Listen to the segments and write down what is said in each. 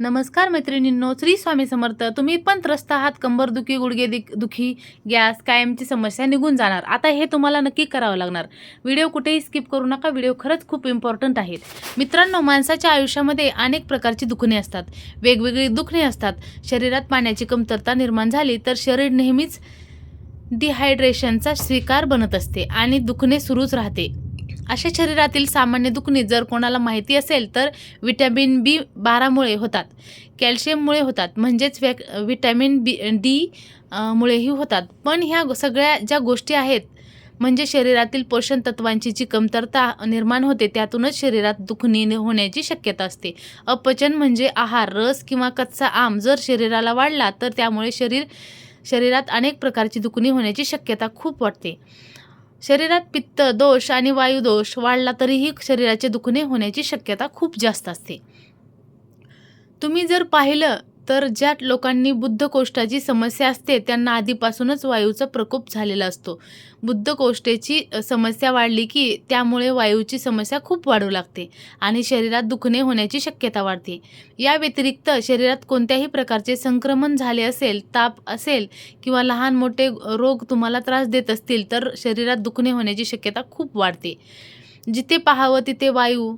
नमस्कार मैत्रिणींनो श्री स्वामी समर्थ. तुम्ही पण त्रस्त आहात. कंबरदुखी गुडघे दिक- दुखी गॅस कायमची समस्या निघून जाणार. आता हे तुम्हाला नक्की करावं लागणार. व्हिडिओ कुठेही स्किप करू नका. व्हिडिओ खरंच खूप इम्पॉर्टंट आहेत. मित्रांनो माणसाच्या आयुष्यामध्ये अनेक प्रकारची दुखणे असतात. वेगवेगळी दुखणे असतात. शरीरात पाण्याची कमतरता निर्माण झाली तर शरीर नेहमीच डिहायड्रेशनचा स्वीकार बनत असते आणि दुखणे सुरूच राहते. अशा शरीरातील सामान्य दुखणे जर कोणाला माहिती असेल तर विटॅमिन बी बारामुळे होतात. कॅल्शियममुळे होतात. म्हणजेच वॅक विटॅमिन बी डी मुळेही होतात. पण ह्या सगळ्या ज्या गोष्टी आहेत म्हणजे शरीरातील पोषण तत्वांची जी कमतरता निर्माण होते त्यातूनच शरीरात दुखणी होण्याची शक्यता असते. अपचन म्हणजे आहार रस किंवा कच्चा आम जर शरीराला वाढला तर त्यामुळे शरीर शरीरात अनेक प्रकारची दुखणी होण्याची शक्यता खूप वाटते. शरीरात पित्त दोष आणि वायुदोष वाढला तरीही शरीराचे दुखणे होण्याची शक्यता खूप जास्त असते. तुम्ही जर पाहिलं तर ज्या लोकांनी बुद्धकोष्ठाची समस्या असते त्यांना आधीपासूनच वायूचा प्रकोप झालेला असतो. बुद्धकोष्ठेची समस्या वाढली की त्यामुळे वायूची समस्या खूप वाढू लागते आणि शरीरात दुखणे होण्याची शक्यता वाढते. या व्यतिरिक्त शरीरात कोणत्याही प्रकारचे संक्रमण झाले असेल ताप असेल किंवा लहान मोठे रोग तुम्हाला त्रास देत असतील तर शरीरात दुखणे होण्याची शक्यता खूप वाढते. जिथे पाहावं तिथे वायू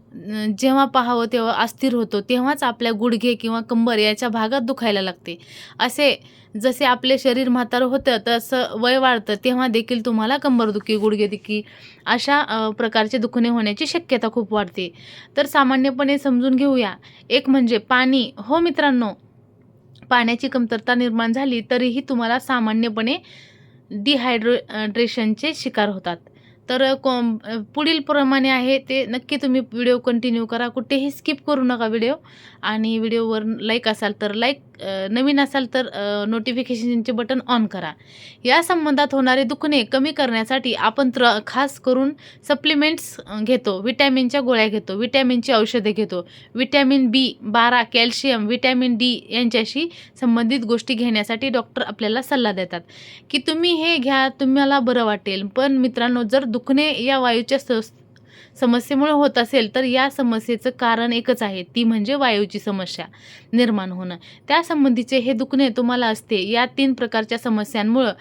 जेव्हा पाहावं तेव्हा अस्थिर होतो तेव्हाच आपल्या गुडघे किंवा कंबर याच्या भागात दुखायला लागते. असे जसे आपले शरीर म्हातारं होतं तसं वय वाढतं तेव्हा देखील तुम्हाला कंबरदुखी गुडघेदुखी अशा प्रकारचे दुखणे होण्याची शक्यता खूप वाढते. तर सामान्यपणे समजून घेऊया. एक म्हणजे पाणी. हो मित्रांनो पाण्याची कमतरता निर्माण झाली तरीही तुम्हाला सामान्यपणे डिहायड्रेशनचे शिकार होतात. तर कॉम पुढील प्रमाणे आहे ते नक्की तुम्ही व्हिडिओ कंटिन्यू करा. कुठेही स्किप करू नका व्हिडिओ आणि व्हिडिओवर लाईक असाल तर लाईक नवीन असाल तर नोटिफिकेशनचे बटन ऑन करा. या संबंधात होणारे दुखणे कमी करण्यासाठी आपण त्र खास करून सप्लिमेंट्स घेतो. विटॅमिनच्या गोळ्या घेतो. विटॅमिनची औषधे घेतो. विटॅमिन बी बारा कॅल्शियम विटॅमिन डी यांच्याशी संबंधित गोष्टी घेण्यासाठी डॉक्टर आपल्याला सल्ला देतात. की तुम्ही हे घ्या तुम्हाला बरं वाटेल. पण मित्रांनो जर दुखणे या वायूच्या स समस्येमुळे होत असेल तर या समस्येचं कारण एकच आहे. ती म्हणजे वायूची समस्या निर्माण होणं. त्यासंबंधीचे हे दुखणे तुम्हाला असते. या तीन प्रकारच्या समस्यांमुळं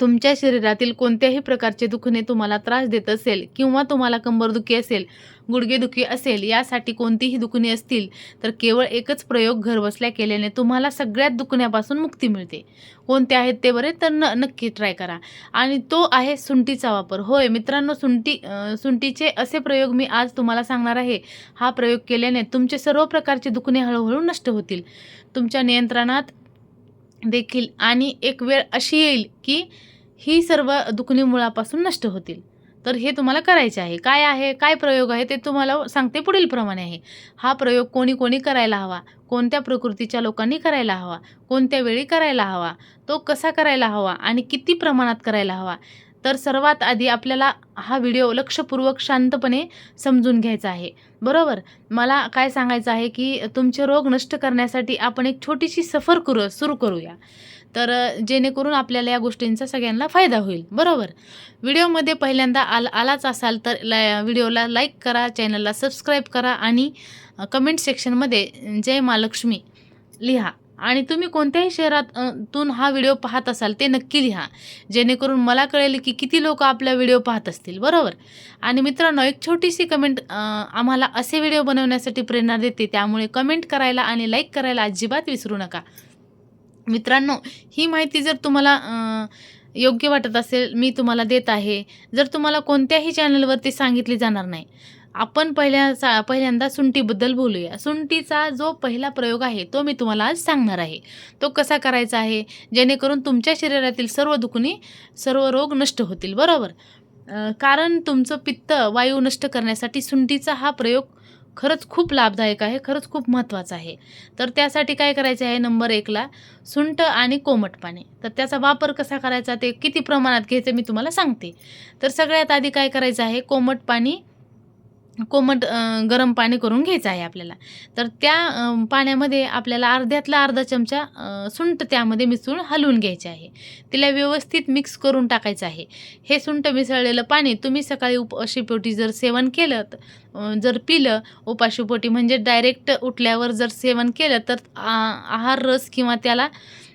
तुमच्या शरीरातील कोणत्याही प्रकारचे दुखणे तुम्हाला त्रास देत असेल किंवा तुम्हाला कंबरदुखी असेल गुडघेदुखी असेल यासाठी कोणतीही दुखणी असतील तर केवळ एकच प्रयोग घरबसल्या केल्याने तुम्हाला सगळ्यात दुखण्यापासून मुक्ती मिळते. कोणते आहेत ते बरे तर न नक्की ट्राय करा. आणि तो आहे सुंटीचा वापर. होय मित्रांनो सुंटी सुंटीचे असे प्रयोग मी आज तुम्हाला सांगणार आहे. हा प्रयोग केल्याने तुमचे सर्व प्रकारचे दुखणे हळूहळू नष्ट होतील. तुमच्या नियंत्रणात देखील. आणि एक वेळ अशी येईल की ही सर्व दुखणी मुळापासून नष्ट होतील. तर हे तुम्हाला करायचे आहे. काय आहे? काय प्रयोग आहे? ते तुम्हाला सांगते पुढील प्रमाणे आहे. हा प्रयोग कोणी कोणी करायला हवा. कोणत्या प्रकृतीच्या लोकांनी करायला हवा? कोणत्या वेळी करायला हवा? तो कसा करायला हवा? आणि किती प्रमाणात करायला हवा? तर सर्वात आधी आपल्याला हा व्हिडिओ लक्षपूर्वक शांतपणे समजून घ्यायचा आहे. बरोबर? मला काय सांगायचं आहे की तुमचे रोग नष्ट करण्यासाठी आपण एक छोटीशी सफर करू सुरू करूया. तर जेणेकरून आपल्याला या गोष्टींचा सगळ्यांना फायदा होईल. बरोबर? व्हिडिओमध्ये पहिल्यांदा आल आलाच असाल तर ला व्हिडिओला लाईक करा चॅनलला सबस्क्राईब करा आणि कमेंट सेक्शनमध्ये जय महालक्ष्मी लिहा. आणि तुम्ही कोणत्याही शहरात तून हा व्हिडिओ पाहत असाल ते नक्की लिहा. जेणेकरून मला कळेल की किती लोक आपला व्हिडिओ पाहत असतील. बरोबर? आणि मित्रांनो एक छोटीशी कमेंट आम्हाला असे व्हिडिओ बनवण्यासाठी प्रेरणा देते. त्यामुळे कमेंट करायला आणि लाईक करायला अजिबात विसरू नका. मित्रांनो ही माहिती जर तुम्हाला योग्य वाटत असेल मी तुम्हाला देत आहे. जर तुम्हाला कोणत्याही चॅनलवरती सांगितली जाणार नाही आपण पहिल्या सा पहिल्यांदा सुंठीबद्दल बोलूया. सुंठीचा जो पहिला प्रयोग आहे तो मी तुम्हाला आज सांगणार आहे. तो कसा करायचा आहे? जेणेकरून तुमच्या शरीरातील सर्व दुखणी सर्व रोग नष्ट होतील बरोबर? कारण तुमचं पित्त वायू नष्ट करण्यासाठी सुंठीचा हा प्रयोग खरंच खूप लाभदायक आहे खरंच खूप महत्त्वाचा आहे. तर त्यासाठी काय करायचं आहे नंबर एकला सुंठ आणि कोमट पाणी तर त्याचा वापर कसा करायचा ते किती प्रमाणात घ्यायचं मी तुम्हाला सांगते. तर सगळ्यात आधी काय करायचं आहे? कोमट पाणी कोमट गरम पाणी करून घ्यायचं आहे आपल्याला. तर त्या पाण्यामध्ये आपल्याला अर्ध्यातला अर्धा चमचा सुंठ त्यामध्ये मिसळून हलवून घ्यायचे आहे. तिला व्यवस्थित मिक्स करून टाकायचं आहे. हे सुंठ मिसळलेलं पाणी तुम्ही सकाळी उपाशीपोटी जर सेवन केलं जर पिलं उपाशीपोटी म्हणजे डायरेक्ट उठल्यावर जर सेवन केलं तर आ- आहार रस किंवा त्याला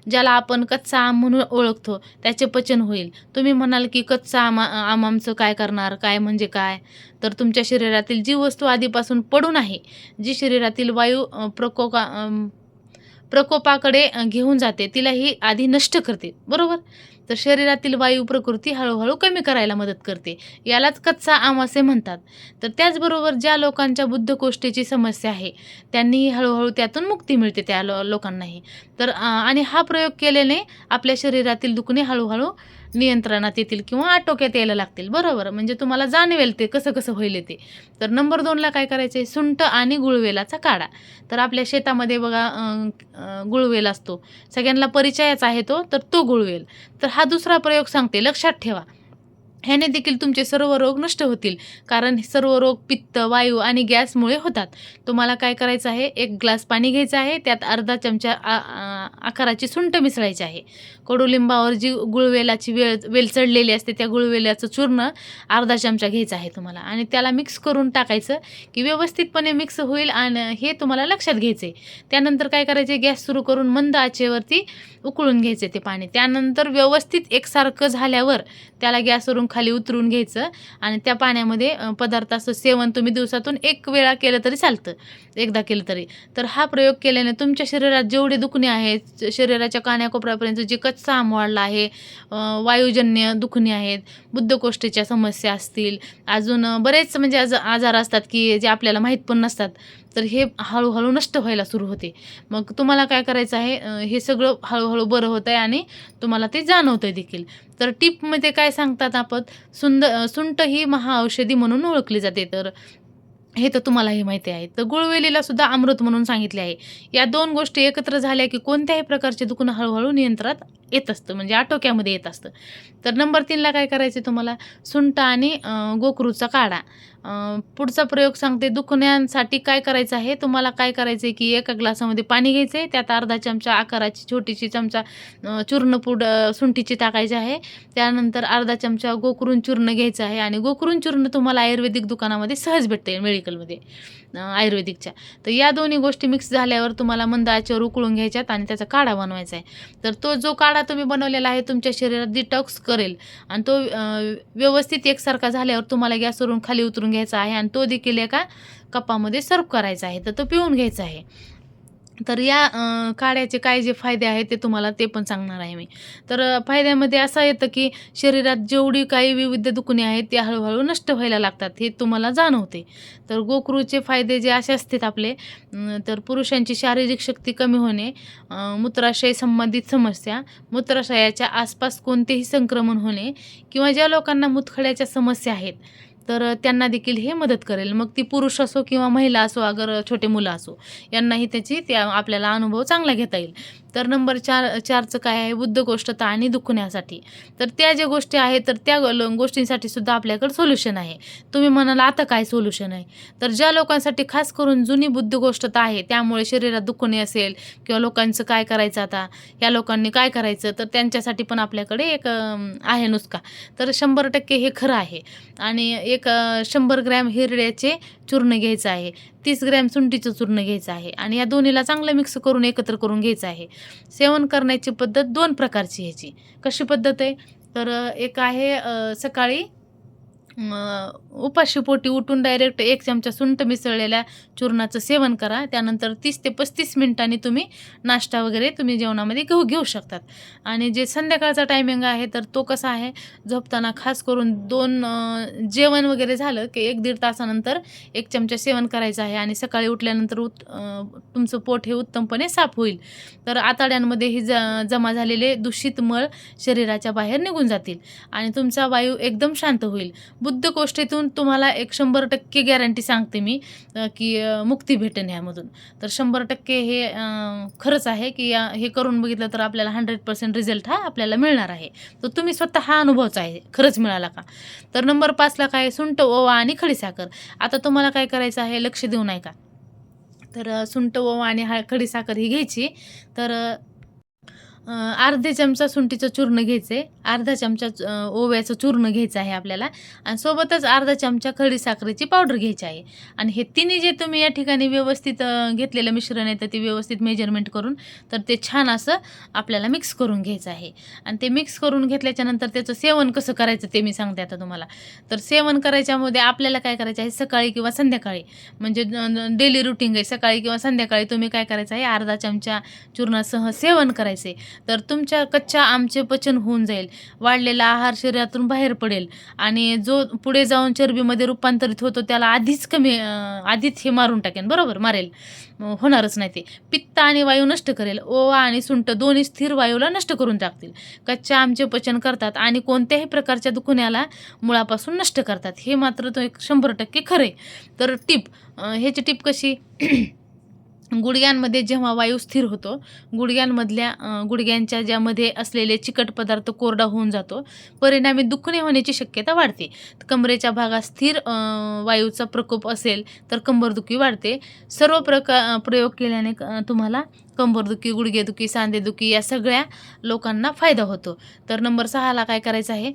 ज्याला आपण कच्चा आम म्हणून ओळखतो त्याचे पचन होईल. तुम्ही म्हणाल की कच्चा आमा आम आमचं काय करणार काय म्हणजे काय? तर तुमच्या शरीरातील जी वस्तू आधीपासून पडून आहे जी शरीरातील वायू प्रकोपा प्रकोपाकडे घेऊन जाते तिला ही आधी नष्ट करते. बरोबर? तर शरीरातील वायू प्रकृती हळूहळू कमी करायला मदत करते. यालाच कच्चा आम असे म्हणतात. तर त्याचबरोबर ज्या लोकांच्या बुद्धकोष्ठीची समस्या आहे त्यांनीही हळूहळू त्यातून मुक्ती मिळते त्या लो लोकांनाही. तर आणि हा प्रयोग केल्याने आपल्या शरीरातील दुखणे हळूहळू नियंत्रणात येतील किंवा आटोक्यात यायला लागतील. बरोबर. म्हणजे तुम्हाला जाणवेल ते कसं कसं होईल ते. तर नंबर दोनला काय करायचं आहे सुंठ आणि गुळवेलाचा काढा. तर आपल्या शेतामध्ये बघा गुळवेल असतो. सगळ्यांना परिचयाचा आहे तो तर तो गुळवेल. तर हा दुसरा प्रयोग सांगते. लक्षात ठेवा. ह्याने देखील तुमचे सर्व रोग नष्ट होतील. कारण सर्व रोग पित्त वायू आणि गॅसमुळे होतात. तुम्हाला काय करायचं आहे? एक ग्लास पाणी घ्यायचं आहे. त्यात अर्धा चमचा आ- आकाराची सुंठ मिसळायची आहे. कडुलिंबावर जी गुळवेलाची वेळ वेल चढलेली असते त्या गुळवेलाचं चूर्ण अर्धा चमचा घ्यायचं आहे तुम्हाला. आणि त्याला मिक्स करून टाकायचं की व्यवस्थितपणे मिक्स होईल आणि हे तुम्हाला लक्षात घ्यायचं आहे त्यानंतर काय करायचे गॅस सुरू करून मंद आचेवरती उकळून घ्यायचे ते पाणी. त्यानंतर व्यवस्थित एकसारखं झाल्यावर त्याला गॅसवरून खाली उतरून घ्यायचं आणि त्या पाण्यामध्ये पदार्थाचं सेवन तुम्ही दिवसातून एक वेळा केलं तरी चालतं. एकदा केलं तरी. तर हा प्रयोग केल्याने तुमच्या शरीरात जेवढे दुखणे आहेत शरीराच्या कान्याकोपऱ्यापर्यंत जे कच्चा आम वाढला आहे वायुजन्य दुखणे आहेत बुद्धकोष्ठीच्या समस्या असतील अजून बरेच म्हणजे आज आजार असतात की जे आपल्याला माहीत पण नसतात. तर हे हळूहळू नष्ट व्हायला सुरू होते. मग तुम्हाला काय करायचं आहे हे सगळं हळूहळू बरं होतं आहे आणि तुम्हाला ते जाणवतं देखील. तर टिपमध्ये काय सांगतात आपण सुंद सुंट ही महाऔषधी म्हणून ओळखली जाते. तर हे तर तुम्हालाही माहिती आहे. तर गुळवेलीला सुद्धा अमृत म्हणून सांगितले आहे. या दोन गोष्टी एकत्र झाल्या की कोणत्याही प्रकारचे दुखणं हळूहळू नियंत्रणात येत असतं म्हणजे आटोक्यामध्ये येत असतं. तर नंबर तीनला काय करायचे तुम्हाला सुंट आणि गोकरूचा काढा. पुढचा प्रयोग सांगते. दुखण्यांसाठी काय करायचं आहे? तुम्हाला काय करायचं आहे की एका ग्लासामध्ये पाणी घ्यायचं आहे त्यात अर्धा चमचा आकाराची छोटीशी चमचा चूर्ण पूड सुंठीची टाकायची आहे. त्यानंतर अर्धा चमचा गोकरून चूर्ण घ्यायचं आहे आणि गोकरून चूर्ण तुम्हाला आयुर्वेदिक दुकानामध्ये सहज भेटते मेडिकलमध्ये आयुर्वेदिकच्या. तर या दोन्ही गोष्टी मिक्स झाल्यावर तुम्हाला मंद आचेवर उकळून घ्यायच्यात आणि त्याचा काढा बनवायचा आहे. तर तो जो काढा तुम्ही बनवलेला आहे तुमच्या शरीरात डिटॉक्स करेल आणि तो व्यवस्थित एकसारखा झाल्यावर तुम्हाला गॅसवरून खाली उतरून घ्यायचा आहे आणि तो देखील एका कपामध्ये सर्व करायचा आहे. तर तो पिऊन घ्यायचा आहे. तर या काड्याचे काय जे फायदे आहेत ते तुम्हाला ते पण सांगणार आहे मी. तर फायद्यामध्ये असं येतं की शरीरात जेवढी काही विविध दुखणे आहेत ते हळूहळू नष्ट व्हायला लागतात हे तुम्हाला जाणवते. तर गोक्रूचे फायदे जे असे असतात आपले तर पुरुषांची शारीरिक शक्ती कमी होणे मूत्राशय संबंधित समस्या मूत्राशयाच्या आसपास कोणतेही संक्रमण होणे किंवा ज्या लोकांना मुतखड्याच्या समस्या आहेत तर त्यांना देखील हे मदत करेल. मग ती पुरुष असो किंवा महिला असो अगर छोटे मुलं असो यांनाही त्याची त्या आपल्याला अनुभव चांगला घेता येईल. तर नंबर चार चारचं काय आहे? बुद्ध गोष्टता आणि दुखण्यासाठी. तर त्या ज्या गोष्टी आहेत तर त्या गोष्टींसाठी सुद्धा आपल्याकडे सोल्युशन आहे. तुम्ही म्हणाल आता काय सोल्युशन आहे? तर ज्या लोकांसाठी खास करून जुनी बुद्ध गोष्टता आहे त्यामुळे शरीरात दुखणे असेल किंवा लोकांचं काय करायचं आता? या लोकांनी काय करायचं? तर त्यांच्यासाठी पण आपल्याकडे एक आहे नुसका. तर शंभर टक्के हे खरं आहे. आणि एक शंभर ग्रॅम हिरड्याचे चूर्ण घ्यायचं आहे. तीस ग्रॅम सुंठीचं चूर्ण घ्यायचं आहे आणि या दोन्हीला चांगलं मिक्स करून एकत्र करून घ्यायचं आहे. सेवन करण्याची पद्धत दोन प्रकारची ह्याची कशी पद्धत आहे? तर एक आहे सकाळी उपाशीपोटी उठून डायरेक्ट एक चमचा सुंठ मिसळलेल्या चूर्णाचं सेवन करा. त्यानंतर तीस ते पस्तीस मिनिटांनी तुम्ही नाश्ता वगैरे तुम्ही जेवणामध्ये घेऊ घेऊ शकतात. आणि जे संध्याकाळचा टायमिंग आहे तर तो कसा आहे? झोपताना खास करून दोन जेवण वगैरे झालं की एक दीड तासानंतर एक चमचा सेवन करायचं आहे. आणि सकाळी उठल्यानंतर उत तुमचं पोट हे उत्तमपणे साफ होईल. तर आतड्यांमध्ये ही ज जमा झालेले दूषित मळ शरीराच्या बाहेर निघून जातील. आणि तुमचा वायू एकदम शांत होईल. बुद्धकोष्ठीतून तुम्हाला एक शंभर टक्के गॅरंटी सांगते मी की मुक्ती भेटेन ह्यामधून. तर शंभर टक्के हे खरंच आहे की या हे करून बघितलं तर आपल्याला हंड्रेड पर्सेंट रिझल्ट हा आपल्याला मिळणार आहे. तर तुम्ही स्वतः हा अनुभवचा आहे खरंच मिळाला का? तर नंबर पाचला काय सुंट सुंठ ओवा आणि खडीसाखर. आता तुम्हाला काय करायचं आहे लक्ष देऊ नये का? तर सुंट सुंठ ओवा आणि हा खडीसाखर ही घ्यायची. तर अर्धे चमचा सुंठीचं चूर्ण घ्यायचं आहे अर्धा चमचा ओव्याचं चूर्ण घ्यायचं आहे आपल्याला आणि सोबतच अर्धा चमचा खडीसाखरेची पावडर घ्यायची आहे. आणि हे तिन्ही जे तुम्ही या ठिकाणी व्यवस्थित घेतलेलं मिश्रण आहे तर ते व्यवस्थित मेजरमेंट करून तर ते छान असं आपल्याला मिक्स करून घ्यायचं आहे. आणि ते मिक्स करून घेतल्याच्यानंतर त्याचं सेवन कसं करायचं ते मी सांगते आता तुम्हाला. तर सेवन करायच्यामध्ये आपल्याला काय करायचं आहे सकाळी किंवा संध्याकाळी म्हणजे डेली रुटीन आहे सकाळी किंवा संध्याकाळी तुम्ही काय करायचं आहे अर्धा चमचा चूर्णासह सेवन करायचे. तर तुमच्या कच्च्या आमचे पचन होऊन जाईल. वाढलेला आहार शरीरातून बाहेर पडेल. आणि जो पुढे जाऊन चरबीमध्ये रूपांतरित होतो त्याला आधीच कमी आधीच हे मारून टाकेन. बरोबर? मारेल. होणारच नाही ते. पित्त आणि वायू नष्ट करेल. ओवा आणि सुंठ दोन्ही स्थिर वायूला नष्ट करून टाकतील. कच्च्या आमचे पचन करतात आणि कोणत्याही प्रकारच्या दुखण्याला मुळापासून नष्ट करतात. हे मात्र तो एक शंभर टक्के खरे तर टीप ह्याची टीप कशी? गुडघ्यांमध्ये जेव्हा वायू स्थिर होतो गुडघ्यांमधल्या गुडघ्यांच्या ज्यामध्ये असलेले चिकट पदार्थ कोरडा होऊन जातो परिणामी दुखणे होण्याची शक्यता वाढते. कमरेच्या भागात स्थिर वायूचा प्रकोप असेल तर कंबरदुखी वाढते. सर्व प्रका प्रयोग केल्याने तुम्हाला कंबरदुखी गुडघेदुखी सांधेदुखी या सगळ्या लोकांना फायदा होतो. तर नंबर सहाला काय करायचं आहे?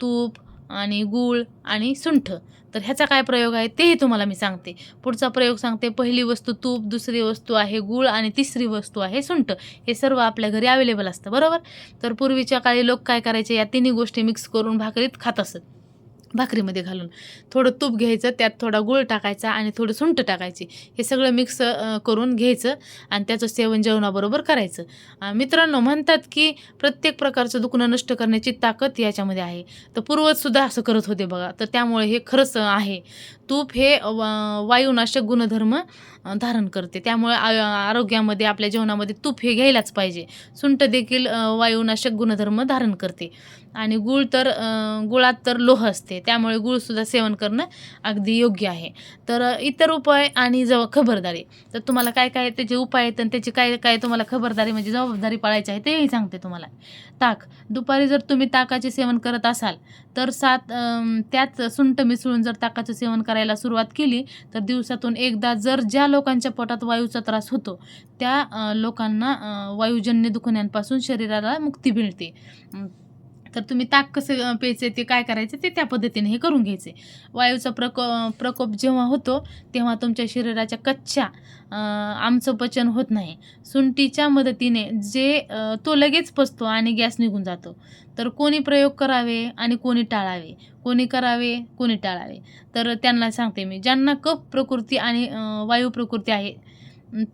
तूप आणि गूळ आणि सुंठ. तर ह्याचा काय प्रयोग आहे तेही तुम्हाला मी सांगते. पुढचा प्रयोग सांगते पहिली वस्तू तूप दुसरी वस्तू आहे गूळ आणि तिसरी वस्तू आहे सुंठ. हे सर्व आपल्या घरी अवेलेबल असतं बरोबर? तर पूर्वीच्या काळी लोक काय करायचे या तिन्ही गोष्टी मिक्स करून भाकरीत खात असत. भाकरीमध्ये घालून. थोडं तूप घ्यायचं त्यात थोडा गूळ टाकायचा आणि थोडं सुंठ टाकायची. हे सगळं मिक्स करून घ्यायचं आणि त्याचं सेवन जेवणाबरोबर करायचं. मित्रांनो म्हणतात की प्रत्येक प्रकारचं दुखणं नष्ट करण्याची ताकद याच्यामध्ये आहे. तर पूर्वजसुद्धा असं करत होते बघा. तर त्यामुळे हे खरंच आहे. तूप हे वायुनाशक गुणधर्म धारण करते. त्यामुळे आ- आरोग्यामध्ये आपल्या जेवणामध्ये तूप हे घ्यायलाच पाहिजे. सुंठ देखील वायुनाशक गुणधर्म धारण करते. आणि गुळ तर गुळात तर लोह असते. त्यामुळे गुळसुद्धा सेवन करणं अगदी योग्य आहे. तर इतर उपाय आणि जव खबरदारी. तर तुम्हाला काय काय त्याचे उपाय आहेत आणि त्याची काय काय तुम्हाला खबरदारी म्हणजे जबाबदारी पाळायची आहे तेही सांगते तुम्हाला. ताक. दुपारी जर तुम्ही ताकाचे सेवन करत असाल तर सात त्यात सुंठ मिसळून जर ताकाचं सेवन करायला सुरुवात केली तर दिवसातून एकदा जर ज्या लोकांच्या पोटात वायूचा त्रास होतो त्या लोकांना वायुजन्य दुखण्यांपासून शरीराला मुक्ती मिळते. तर तुम्ही ताक कसं अ, प्यायचे ते काय करायचं ते त्या पद्धतीने हे करून घ्यायचे वायूचा प्रको प्रकोप जेव्हा होतो तेव्हा तुमच्या शरीराच्या कच्च्या आमचं पचन होत नाही. सुंठीच्या मदतीने जे तो लगेच पचतो आणि गॅस निघून जातो. तर कोणी प्रयोग करावे आणि कोणी टाळावे. कोणी करावे कोणी टाळावे. तर त्यांना सांगते मी ज्यांना कफ प्रकृती आणि वायू प्रकृती आहे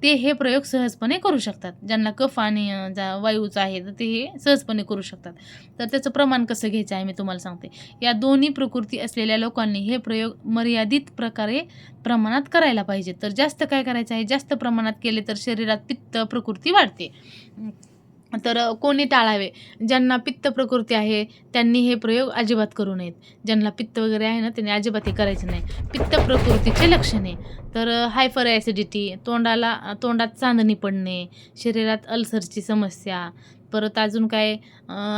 ते हे प्रयोग सहजपणे करू शकतात. ज्यांना कफ आणि जा वायूचं आहे तर ते हे सहजपणे करू शकतात. तर त्याचं प्रमाण कसं घ्यायचं आहे मी तुम्हाला सांगते. या दोन्ही प्रकृती असलेल्या लोकांनी हे प्रयोग मर्यादित प्रकारे प्रमाणात करायला पाहिजे. तर जास्त काय करायचं आहे? जास्त प्रमाणात केले तर शरीरात पित्त प्रकृती वाढते. तर कोणी टाळावे? ज्यांना पित्त प्रकृती आहे त्यांनी हे प्रयोग अजिबात करू नयेत. ज्यांना पित्त वगैरे आहे ना त्यांनी अजिबात हे करायचं नाही. पित्त प्रकृतीचे लक्षणे तर हायफर ॲसिडिटी तोंडाला तोंडात चांदणी पडणे शरीरात अल्सरची समस्या परत अजून काय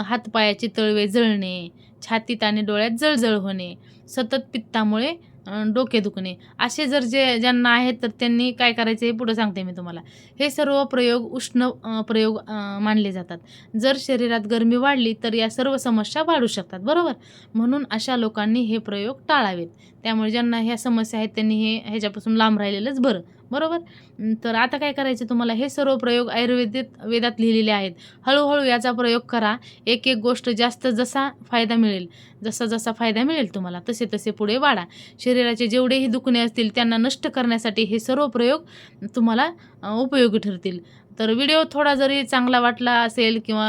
हातपायाचे तळवे जळणे छातीत आणि डोळ्यात जळजळ होणे सतत पित्तामुळे डोके दुखणे. असे जर जे ज्यांना आहेत तर त्यांनी काय करायचं हे पुढं सांगते मी तुम्हाला. हे सर्व प्रयोग उष्ण प्रयोग मानले जातात. जर शरीरात गरमी वाढली तर या सर्व समस्या वाढू शकतात. बरोबर? म्हणून अशा लोकांनी हे प्रयोग टाळावेत. त्यामुळे ज्यांना ह्या समस्या आहेत त्यांनी हे ह्याच्यापासून लांब राहिलेलंच बरं. बरोबर? तर आता काय करायचं तुम्हाला? हे सर्व प्रयोग आयुर्वेदित वेदात लिहिलेले आहेत. हळूहळू याचा प्रयोग करा. एक एक गोष्ट जास्त जसा फायदा मिळेल जसा जसा फायदा मिळेल तुम्हाला तसे तसे पुढे वाढा. शरीराचे जेवढेही दुखणे असतील त्यांना नष्ट करण्यासाठी हे सर्व प्रयोग तुम्हाला उपयोगी ठरतील. तर व्हिडिओ थोडा जरी चांगला वाटला असेल किंवा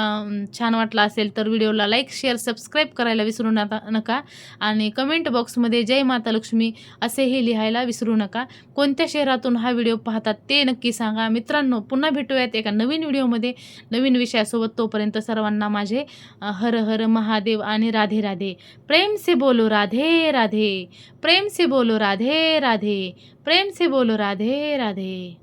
छान वाटला असेल तर व्हिडिओला लाईक शेअर सबस्क्राईब करायला विसरू नका नका. आणि कमेंट बॉक्समध्ये जय माता लक्ष्मी असेही लिहायला विसरू नका. कोणत्या शहरातून हा व्हिडिओ पाहतात ते नक्की सांगा. मित्रांनो पुन्हा भेटूयात एका नवीन व्हिडिओमध्ये. नवीन विषयासोबत तोपर्यंत सर्वांना माझे हर हर महादेव आणि राधे राधे. प्रेम से बोलो राधे राधे. प्रेम से बोलो राधे राधे. प्रेम से बोलो राधे राधे.